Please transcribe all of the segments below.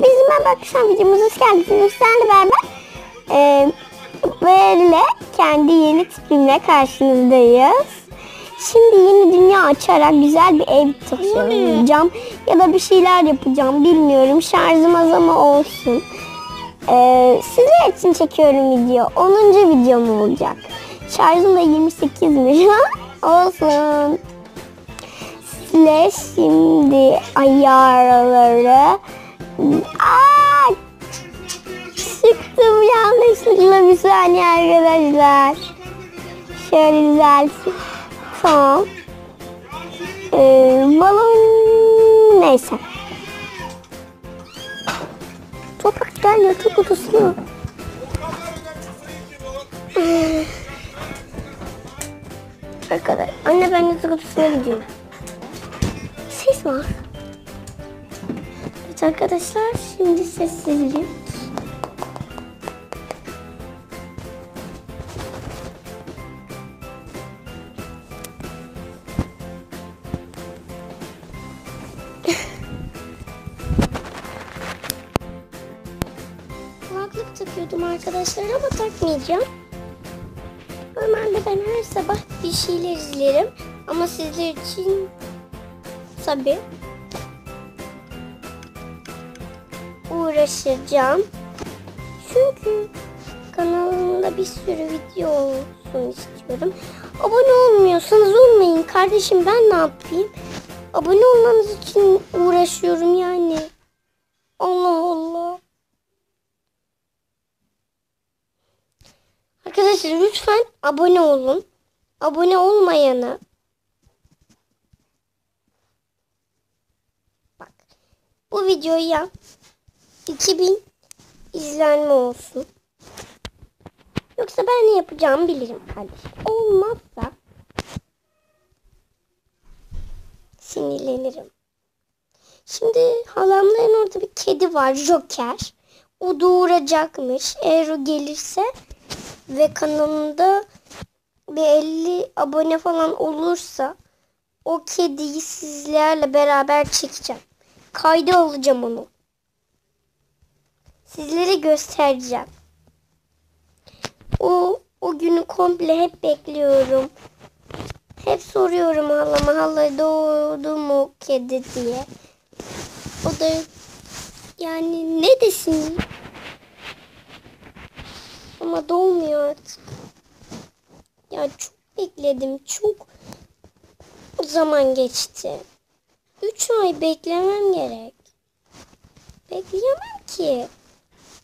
Arkadaşlar videomuza hoş geldiniz. Sizlerle beraber e, böyle kendi yeni tipimle karşınızdayız. Şimdi yeni dünya açarak güzel bir ev tasarlayacağım. Ya da bir şeyler yapacağım bilmiyorum. Şarjım az ama olsun. E, sizler için çekiyorum video. 10. videom olacak. Şarjım da 28'miş. olsun. Size şimdi ayarları Yanlışlıkla bir saniye arkadaşlar. Şöyle düzelteyim. Tamam. Ee, balon neyse. Toprak gel yatak odasına. Ee, Arkadaş, anne ben yatak odasına gidiyorum. Ses var. Evet arkadaşlar şimdi sessizlik. Takmayacağım. Normalde ben her sabah bir şeyler izlerim ama sizler için tabii uğraşacağım. Çünkü kanalımda bir sürü video olsun istiyorum. Abone olmuyorsanız olmayın kardeşim ben ne yapayım? Abone olmanız için uğraşıyorum yani. Allah Allah. Arkadaşlar lütfen abone olun. Abone olmayanı bak bu videoya 2000 izlenme olsun. Yoksa ben ne yapacağımı bilirim kardeşim. Olmazsa sinirlenirim. Şimdi halamların orada bir kedi var Joker. O doğuracakmış. Eğer o gelirse ve kanalımda bir 50 abone falan olursa o kediyi sizlerle beraber çekeceğim. Kayda alacağım onu. Sizlere göstereceğim. O o günü komple hep bekliyorum. Hep soruyorum halama hala doğdu mu kedi diye. O da yani ne desin? Ama doğmuyor artık. Ya çok bekledim. Çok zaman geçti. Üç ay beklemem gerek. Bekleyemem ki.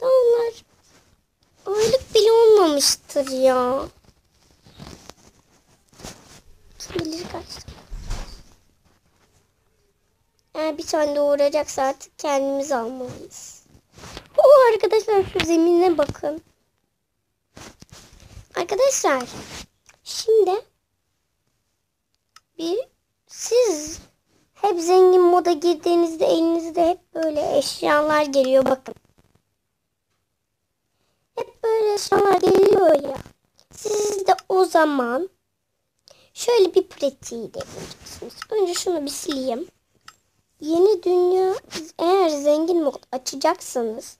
Daha onlar aylık bile olmamıştır ya. Kim bilir kaç. Eğer bir tane doğuracaksa artık kendimiz almalıyız. O arkadaşlar şu zemine bakın. Arkadaşlar şimdi bir siz hep zengin moda girdiğinizde elinizde hep böyle eşyalar geliyor bakın. Hep böyle eşyalar geliyor ya. Siz de o zaman şöyle bir pratiği deneyeceksiniz. Önce şunu bir sileyim. Yeni dünya eğer zengin mod açacaksanız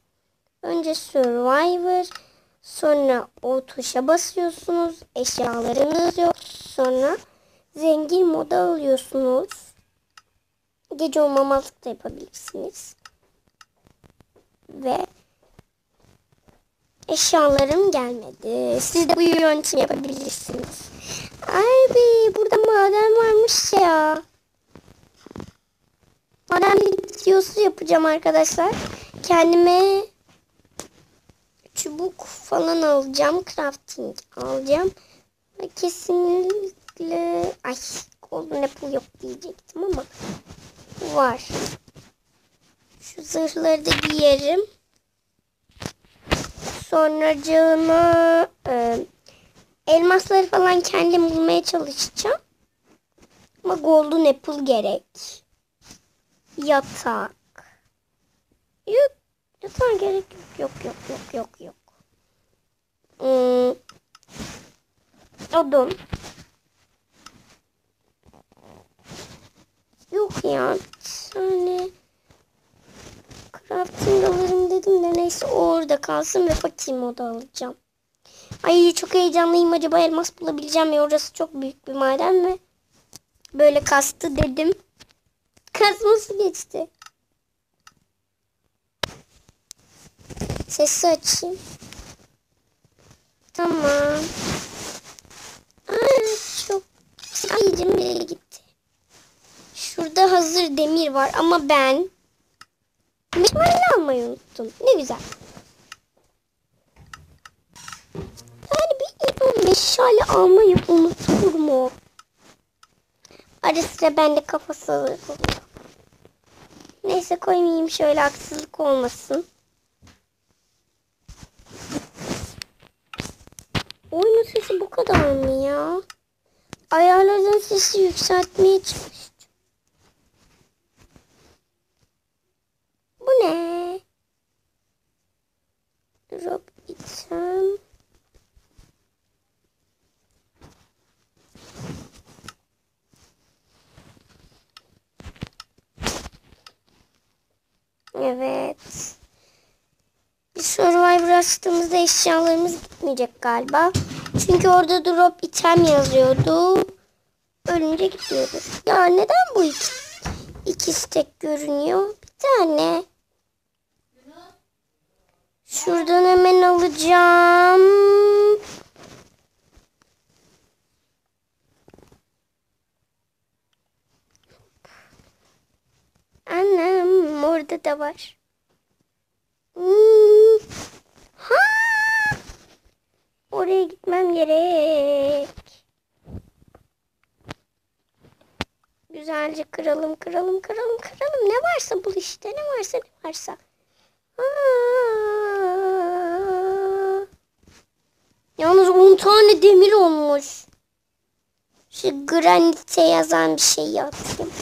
önce Survivor Sonra o tuşa basıyorsunuz. Eşyalarınız yok. Sonra zengin moda alıyorsunuz. Gece olmamazlık da yapabilirsiniz. Ve eşyalarım gelmedi. Siz de bu yöntemi yapabilirsiniz. Abi burada maden varmış ya. Maden videosu yapacağım arkadaşlar. Kendime çubuk falan alacağım. Crafting alacağım. Kesinlikle ay golden apple yok diyecektim ama var. Şu zırhları da giyerim. Sonra cağına e, elmasları falan kendim bulmaya çalışacağım. Ama golden apple gerek. Yatak. Yok Yatağa gerek yok. Yok yok yok yok yok. Hmm. Odun. Yok ya. Tane Crafting alırım dedim de neyse o orada kalsın ve fakir moda alacağım. Ay çok heyecanlıyım acaba elmas bulabileceğim mi? Orası çok büyük bir maden ve böyle kastı dedim. Kazması geçti. Sesi açayım. Tamam. Ay çok. Ay canım nereye gitti? Şurada hazır demir var ama ben meşale almayı unuttum. Ne güzel. Yani bir bu meşale almayı unutur mu? Ara sıra bende kafası oluyor. Neyse koymayayım şöyle haksızlık olmasın. Sesi bu kadar mı ya? Ayarlardan sesi yükseltmeye çalıştım. Bu ne? Drop item. Evet. Bir Survivor açtığımızda eşyalarımız gitmeyecek galiba. Çünkü orada drop item yazıyordu. Ölünce gidiyordu. Ya neden bu iki, ikisi tek görünüyor? Bir tane. Şuradan hemen alacağım. Annem orada da var. Hmm. Ha! Oraya gitmem gerek. Güzelce kıralım, kıralım, kıralım, kıralım. Ne varsa bul işte, ne varsa ne varsa. Aa! Yalnız 10 tane demir olmuş. Şu granite yazan bir şey atayım.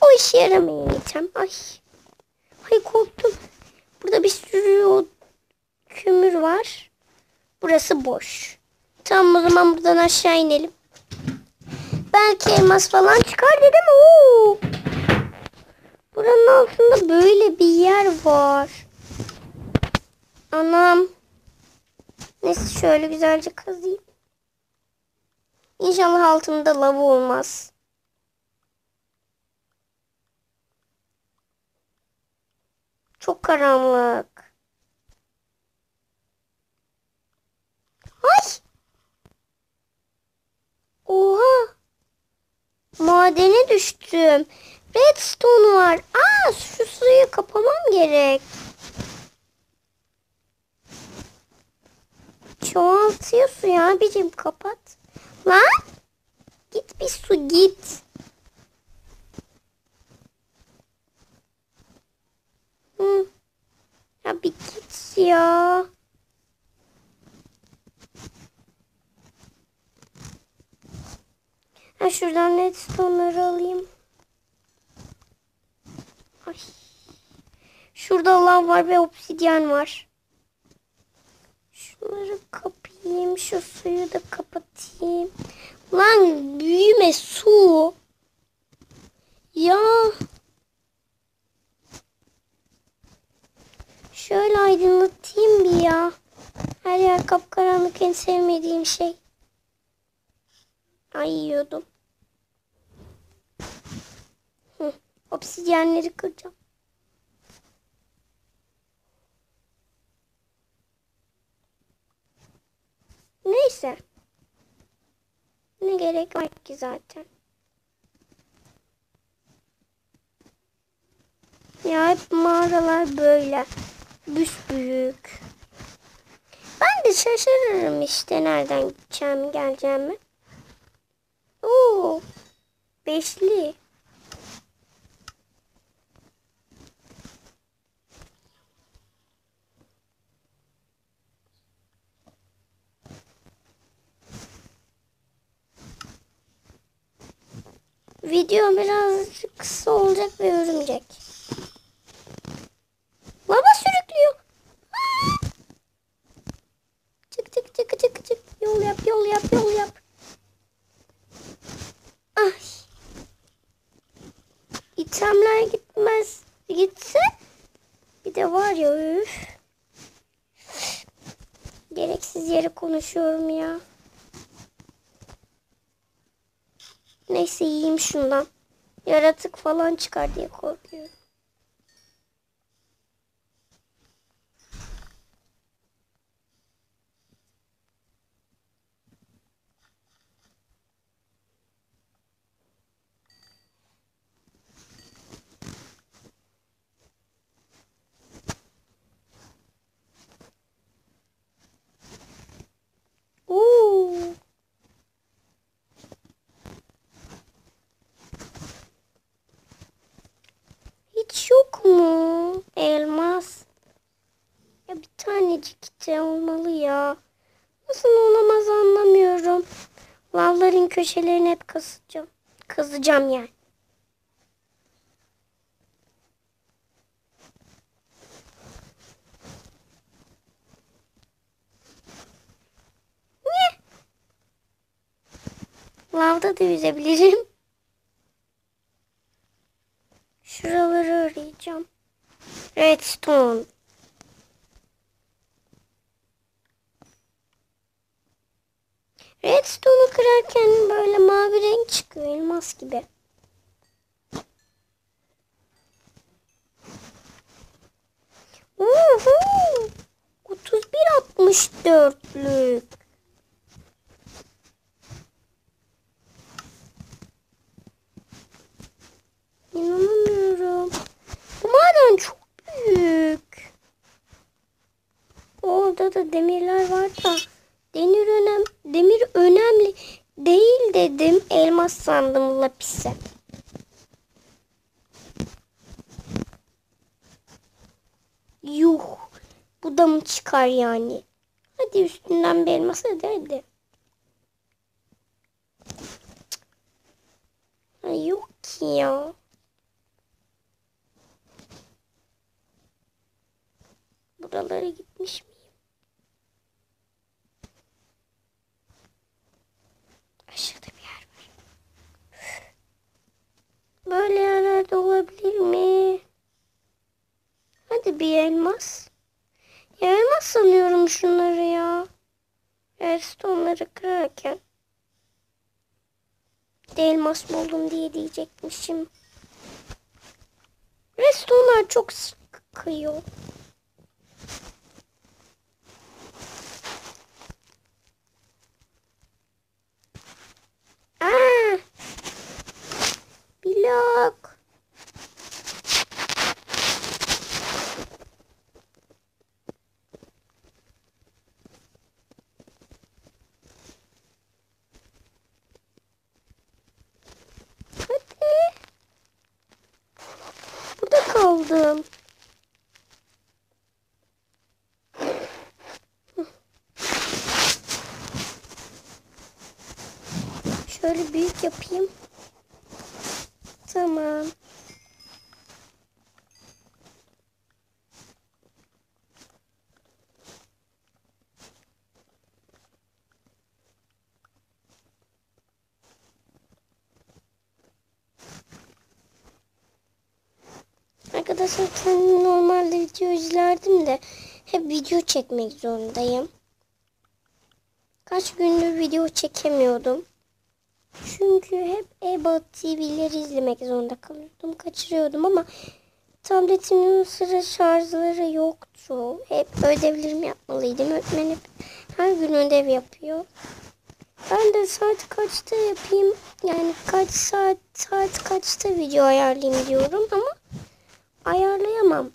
O işe yaramayacağım. Ay. Ay korktum. Burada bir sürü o kömür var. Burası boş. Tamam o zaman buradan aşağı inelim. Belki elmas falan çıkar dedim. Oo. Buranın altında böyle bir yer var. Anam. Neyse şöyle güzelce kazıyım. İnşallah altında lav olmaz. Çok karanlık. Ay! Oha! Madene düştüm. Redstone var. Aa şu suyu kapamam gerek. Çoğaltıyor suyu abicim kapat. Lan! Git bir su git. Hı. Ya bir git ya. Şuradan redstone'ları alayım. Ay. Şurada lav var ve obsidyen var. Şunları kapayım. Şu suyu da kapatayım. Lan büyüme su. Ya. Şöyle aydınlatayım bir ya. Her yer kapkaranlık en sevmediğim şey. Ay yiyordum. Hı, obsidyenleri kıracağım. Neyse. Ne gerek var ki zaten. Ya hep mağaralar böyle. Büyük. Ben de şaşırırım işte nereden gideceğimi geleceğimi. Oo, beşli. Video birazcık kısa olacak ve örümcek. Şundan. Yaratık falan çıkar diye korkuyorum. Oo. Hiç mu elmas? Ya bir tanecik de olmalı ya. Nasıl olamaz anlamıyorum. Lavların köşelerini hep kazacağım. Kazacağım yani. Niye? Lavda da yüzebilirim. Şuraları arayacağım. Redstone. Redstone'u kırarken böyle mavi renk çıkıyor elmas gibi. Uhu! 31.64'lük. İnanamıyorum. Bu maden çok büyük. Orada da demirler var da demir önem demir önemli değil dedim. Elmas sandım lapise. Yuh. Bu da mı çıkar yani? Hadi üstünden bir elmas hadi. Ay yok ki ya. Buralara gitmiş miyim? Aşağıda bir yer var. Böyle yerlerde olabilir mi? Hadi bir elmas. Ya elmas sanıyorum şunları ya. Redstone'ları kırarken. Elmas buldum diye diyecekmişim. Redstone'lar çok sıkıyor. Aa! Blok. Hadi. Kaldım. Şöyle büyük yapayım. Tamam. Arkadaşlar kendim normalde video izlerdim de hep video çekmek zorundayım. Kaç gündür video çekemiyordum. Çünkü hep EBA TV'leri izlemek zorunda kalıyordum. Kaçırıyordum ama tabletimin sıra şarjları yoktu. Hep ödevlerimi yapmalıydım. Öğretmen hep her gün ödev yapıyor. Ben de saat kaçta yapayım yani kaç saat saat kaçta video ayarlayayım diyorum ama ayarlayamam.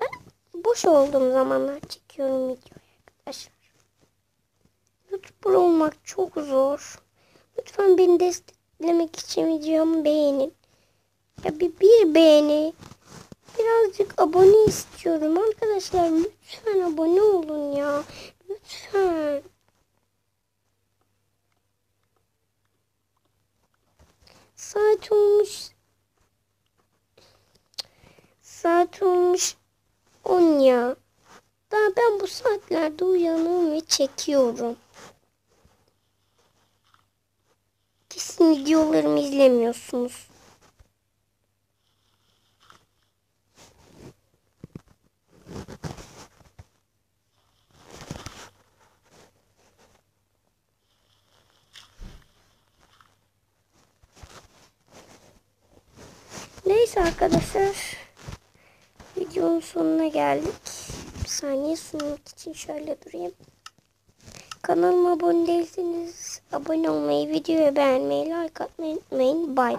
Ben boş olduğum zamanlar çekiyorum videoyu arkadaşlar. YouTuber olmak çok zor. Lütfen beni desteklemek için videomu beğenin. Ya bir, bir beğeni. Birazcık abone istiyorum arkadaşlar. Lütfen abone olun ya. Lütfen. Saat olmuş. Saat olmuş 10 ya. Daha ben bu saatlerde uyanıyorum ve çekiyorum. Kesin videolarımı izlemiyorsunuz. Neyse arkadaşlar. Videonun sonuna geldik. Bir saniye sunmak için şöyle durayım. Kanalıma abone değilseniz abone olmayı, videoyu beğenmeyi, like atmayı unutmayın. Bye.